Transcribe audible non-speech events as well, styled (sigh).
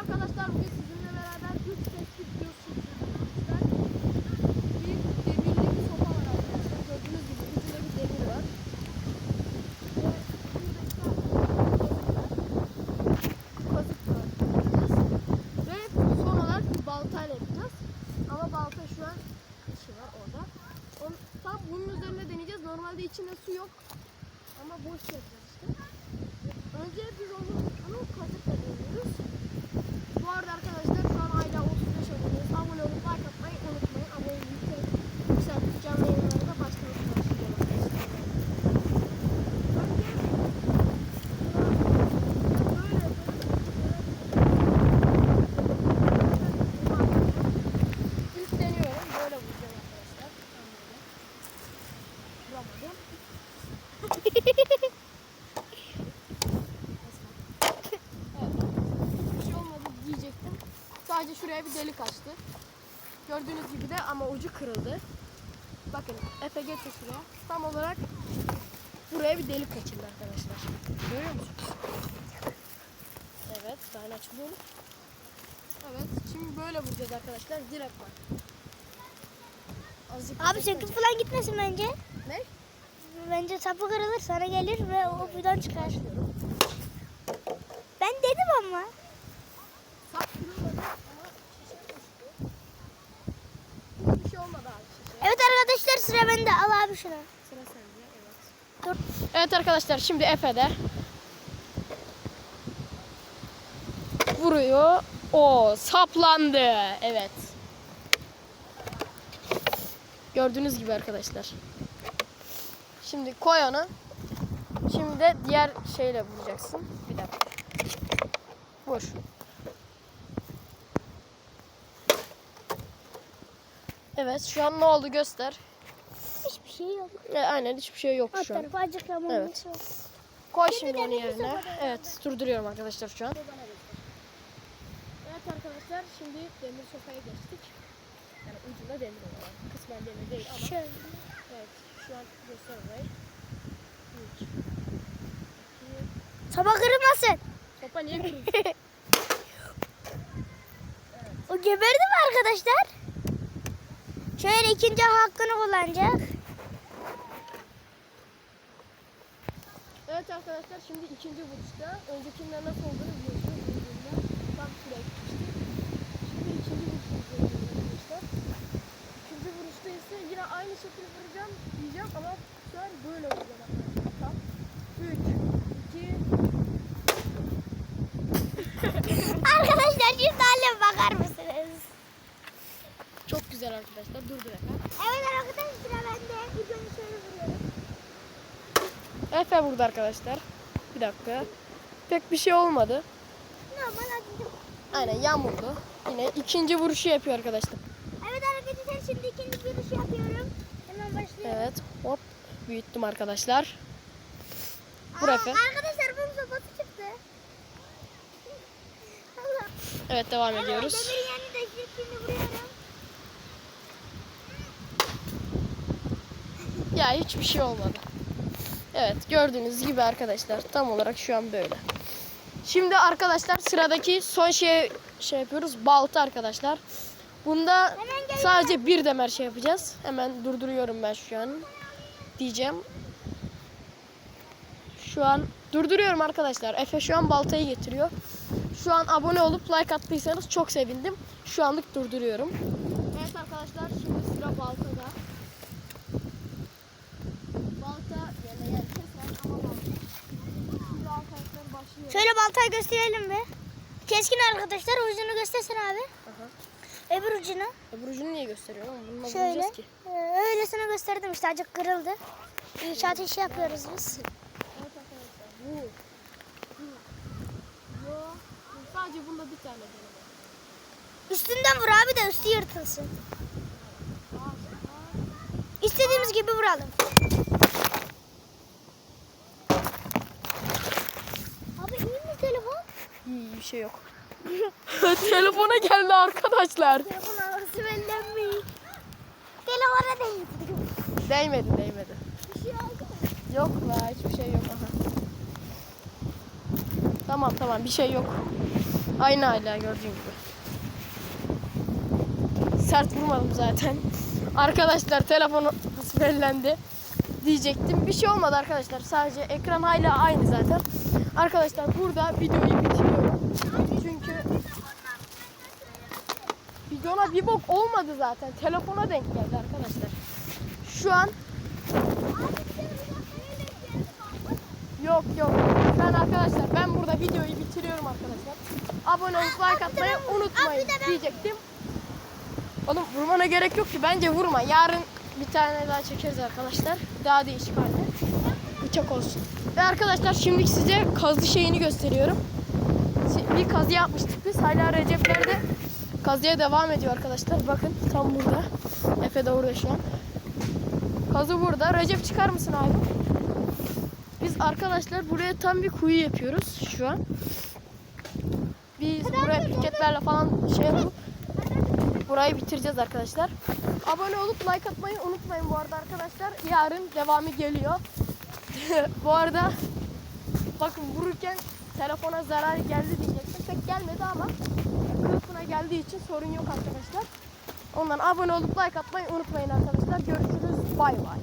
Arkadaşlar bugün sizinle beraber üç tespit arkadaşlar. Bir demirli bir sopa var arkadaşlar. Gördüğünüz gibi ucunda bir. Ve son olarak bir. Ama balta şu an işi var orada. Tam bunun üzerine deneyeceğiz. Normalde içinde su yok. Ama boş yapacağız. Önce biz onu, onu kazıkla deniyoruz. Bu arada arkadaşlar şu an hala 35 aboneyiz. Abone olup like atmayı unutmayın. Abone yükseltip canlı yayınlara da başlamak başlayalım. İlk deniyorum. Böyle vuracağım arkadaşlar. Vuramadım. Bir şey olmadı diyecektim. Sadece şuraya bir delik açtı. Gördüğünüz gibi de ama ucu kırıldı. Bakın Efe getir şuraya. Tam olarak buraya bir delik açıldı arkadaşlar. Görüyor musunuz? Evet ben açılıyorum. Evet şimdi böyle vuracağız arkadaşlar. Direkt var. Azıcık Abi söküp falan gitmesin bence. Ne? Bence sapı kırılır sana gelir ve o buradan çıkar. Ben dedim ama. Sap kırılmadı ama şişe düştü. Hiçbir şey olmadı abi. Evet arkadaşlar sıra bende. Al abi şunu. Sıra sende evet. Evet arkadaşlar şimdi Efe'de. Vuruyor. O saplandı. Evet. Gördüğünüz gibi arkadaşlar. Şimdi koy onu. Şimdi de diğer şeyle vuracaksın. Bir dakika. Vur. Evet şu an ne oldu göster. Hiçbir şey yok. E, aynen hiçbir şey yok Alt şu an. tarafı Evet. Koy Şimdi onu yerine. Evet durduruyorum arkadaşlar şu an. Evet arkadaşlar şimdi demir sofaya geçtik. Yani ucunda demir olarak. Kısmen demir değil ama. Şöyle. Evet şu an göster orayı. Üç. Sopa kırılmasın. Sopa niye (laughs) kırıldı? O geberdi mi arkadaşlar? Şöyle ikinci hakkını kullanacak. evet arkadaşlar şimdi ikinci vuruşta. Öncekinde nasıl olduğunu biliyorsunuz. Vurduğumda tam şuraya gitmişti. Şimdi ikinci vuruşta izliyoruz arkadaşlar. İkinci vuruşta ise yine aynı şekilde vuracağım diyeceğim ama şu an böyle vuracağım arkadaşlar. Tam. Üç, iki, Arkadaşlar şimdi haline bakar mısınız? Çok güzel arkadaşlar. Durdur Efe. Evet arkadaşlar sıra bende. Önce şöyle vuruyorum. Efe vurdu arkadaşlar. Bir dakika. Pek bir şey olmadı. Normal acıcık. Aynen yan vurdu. Yine ikinci vuruşu yapıyor arkadaşlar. Evet arkadaşlar şimdi ikinci vuruş yapıyorum. Hemen başlıyorum. Evet. Hop. Büyüttüm arkadaşlar. Vur Aa, Efe. Arkadaşlar bunun sopası çıktı. Evet devam Evet, ediyoruz. demirin yanını da şimdi vuruyorum. Ya hiçbir şey olmadı. Evet gördüğünüz gibi arkadaşlar tam olarak şu an böyle. Şimdi arkadaşlar sıradaki son şey şey yapıyoruz. Balta arkadaşlar. Bunda sadece bir demer şey yapacağız. Hemen durduruyorum ben şu an. Diyeceğim. Şu an durduruyorum arkadaşlar. Efe şu an baltayı getiriyor. Şu an abone olup like attıysanız çok sevindim. Şu anlık durduruyorum. Evet arkadaşlar şimdi sıra baltada. Balta yana yer keser ama balta. Şimdi arkadaşlar başlıyor. Şöyle baltayı gösterelim bir. Keskin arkadaşlar ucunu göstersen abi. Aha. Öbür ucunu. Öbür ucunu niye gösteriyorum? Bunu nasıl Şöyle. ki? Ee, öylesine gösterdim işte acık kırıldı. İnşaat işi yapıyoruz biz. Bu. Bu. Sadece bunda bir tane deneme. Üstünden vur abi de üstü yırtılsın. İstediğimiz gibi vuralım. Abi iyi mi telefon? İyi bir şey yok. (laughs) Telefona geldi arkadaşlar. Telefon havası benden mi? Telefona değil. Değmedi değmedi. Bir şey oldu mu? Yok la hiçbir şey yok. Aha. Tamam tamam bir şey yok. Aynı hala gördüğün gibi. Sert vurmadım zaten. Arkadaşlar telefonu bellendi diyecektim. Bir şey olmadı arkadaşlar. Sadece ekran hala aynı zaten. Arkadaşlar burada videoyu bitiriyorum. Çünkü videona bir bok olmadı zaten. Telefona denk geldi arkadaşlar. Şu an Yok yok. Ben arkadaşlar ben burada videoyu bitiriyorum arkadaşlar. Abone olup like atmayı unutmayın diyecektim. Oğlum vurmana gerek yok ki. Bence vurma. Yarın bir tane daha çekeriz arkadaşlar. Daha değişik halde. Bıçak olsun. Ve arkadaşlar şimdi size kazı şeyini gösteriyorum. Bir kazı yapmıştık biz. Hala Recep'lerde kazıya devam ediyor arkadaşlar. Bakın tam burada. Efe de orada şu an. Kazı burada. Recep çıkar mısın abi? Biz arkadaşlar buraya tam bir kuyu yapıyoruz şu an. Biz buraya piketlerle falan şey yapıp burayı bitireceğiz arkadaşlar. Abone olup like atmayı unutmayın bu arada arkadaşlar. Yarın devamı geliyor. (laughs) bu arada bakın vururken telefona zarar geldi diyecektim. Pek gelmedi ama kılıfına geldiği için sorun yok arkadaşlar. Ondan abone olup like atmayı unutmayın arkadaşlar. Görüşürüz. Bay bay.